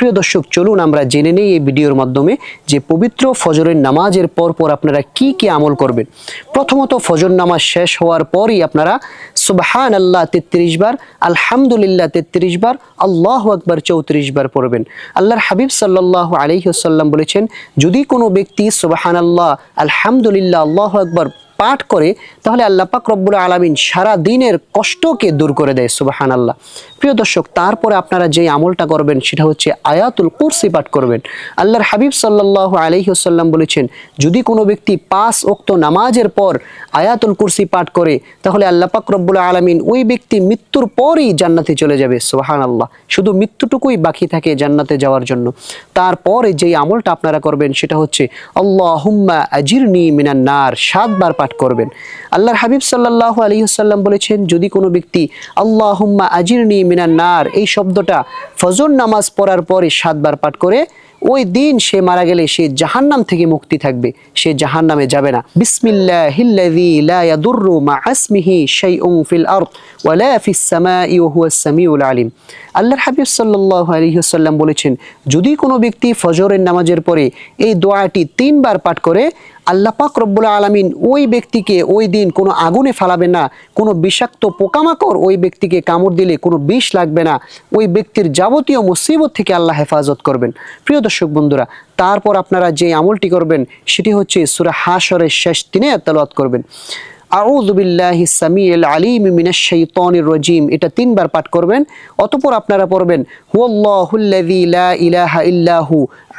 প্রিয় দর্শক, চলুন আমরা জেনে নেই এই ভিডিওর মাধ্যমে যে পবিত্র ফজরের নামাজের পর পর আপনারা কি কি আমল করবেন। প্রথমত ফজর নামাজ শেষ হওয়ার পরই আপনারা সুবহান আল্লাহ তেত্রিশ বার, আলহামদুলিল্লাহ তেত্রিশ বার, আল্লাহ আকবার চৌত্রিশ বার পড়বেন। আল্লাহর হাবিব সাল্লাহ আলহিহসাল্লাম বলেছেন, যদি কোনো ব্যক্তি সুবহান আল্লাহ আলহামদুলিল্লাহ, আল্লাহ আকবার পাঠ করে, তাহলে আল্লাহ পাক রব্বুল আলমিন সারা দিনের কষ্টকে দূর করে দেয় সুবাহান আল্লাহ প্রিয় দর্শক, তারপরে আপনারা যে আমলটা করবেন, সেটা হচ্ছে আয়াতুল কুরসি পাঠ করবেন। আল্লাহর হাবিব সাল্লাহ আলহিহসাল্লাম বলেছেন, যদি কোনো ব্যক্তি পাঁচ ওক্ত নামাজের পর আয়াতুল কুরসি পাঠ করে, তাহলে আল্লাহ পাক রব্বুল আলমিন ওই ব্যক্তি মৃত্যুর পরই জান্নাতে চলে যাবে সুবাহান আল্লাহ শুধু মৃত্যুটুকুই বাকি থাকে জান্নাতে যাওয়ার জন্য। তারপরে যেই আমলটা আপনারা করবেন, সেটা হচ্ছে আল্লাহ হুম্মা আজিরনি মিনান নার। সাতবার পাঠ করবেন। আল্লাহর হাবিব সাল্লাহ আলহিহাল্লাম বলেছেন, যদি কোনো ব্যক্তি আল্লাহ হুম্মা আজিরনি মিনান নার, এই শব্দটা ফজর নামাজ পড়ার পরে সাতবার পাঠ করে ওই দিন সে মারা গেলে সে জাহান্নাম থেকে মুক্তি থাকবে, সে জাহান্নামে যাবে না। বিসমিল্লাহিল্লাযী লা ইয়াদুররু বলেছেন, যদি কোনো ব্যক্তি ফজরের নামাজের পরে এই দোয়াটি তিনবার পাঠ করে, আল্লাহ পাক রব্বুল আলমিন ওই ব্যক্তিকে ওই দিন কোনো আগুনে ফালাবে না, কোনো বিষাক্ত পোকামাকড় ওই ব্যক্তিকে কামড় দিলে কোনো বিষ লাগবে না, ওই ব্যক্তির যাবতীয় মুসিবত থেকে আল্লাহ হেফাজত করবেন। প্রিয় দর্শক বন্ধুরা, তারপর আপনারা যে আমলটি করবেন, সেটি হচ্ছে সুরা হাসরের শেষ দিনে তালাত করবেন। আউযু বিল্লাহি সামিউল আলিম মিনাশ শাইতানির রাজিম, এটা তিনবার পাঠ করবেন। অতঃপর আপনারা পড়বেন, হুয়াল্লাহুল্লাযী লা ইলাহা ইল্লাহু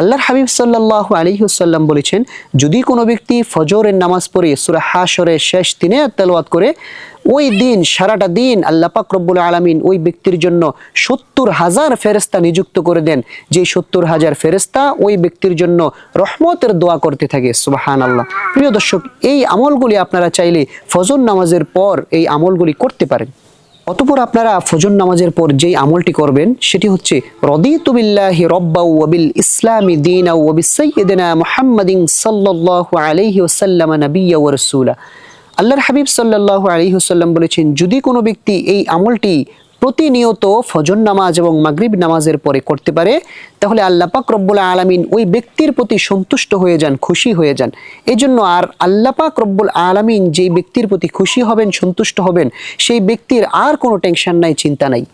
আল্লাহর হাবিব সাল্লাহ আলহিহসাল্লাম বলেছেন, যদি কোনো ব্যক্তি ফজরের নামাজ পড়ে, সুরা হাসরের শেষ দিনে তেলাওয়াত করে, ওই দিন, সারাটা দিন আল্লাহ পাক রব্বুল আলমিন ওই ব্যক্তির জন্য সত্তর হাজার ফেরেস্তা নিযুক্ত করে দেন। যে সত্তর হাজার ফেরেস্তা ওই ব্যক্তির জন্য রহমতের দোয়া করতে থাকে সুবাহান আল্লাহ প্রিয় দর্শক, এই আমলগুলি আপনারা চাইলে ফজর নামাজের পর এই আমলগুলি করতে পারেন। অতপর আপনারা ফজর নামাজের পর যেই আমলটি করবেন, সেটি হচ্ছে রদিতুবিল্লাহি রব্বা ওয়াবিল ইসলামি দিন ওয়াবিস সাইয়্যিদিনা মুহাম্মাদিন সাল্লাল্লাহু আলাইহি ওয়াসাল্লাম নাবিয়্যা ওয়া রাসূলা। আল্লাহর হাবিব সাল্লাল্লাহু আলাইহি ওয়াসাল্লাম বলেছেন, যদি কোনো ব্যক্তি এই আমলটি প্রতিনিয়ত ফজর নামাজ এবং মাগরিব নামাজের পরে করতে পারে, তাহলে আল্লাহ পাক রব্বুল আলমিন ওই ব্যক্তির প্রতি সন্তুষ্ট হয়ে যান, খুশি হয়ে যান। এই জন্য আর আল্লাহ পাক রব্বুল আলমিন যেই ব্যক্তির প্রতি খুশি হবেন, সন্তুষ্ট হবেন, সেই ব্যক্তির আর কোনো টেনশন নাই, চিন্তা নাই।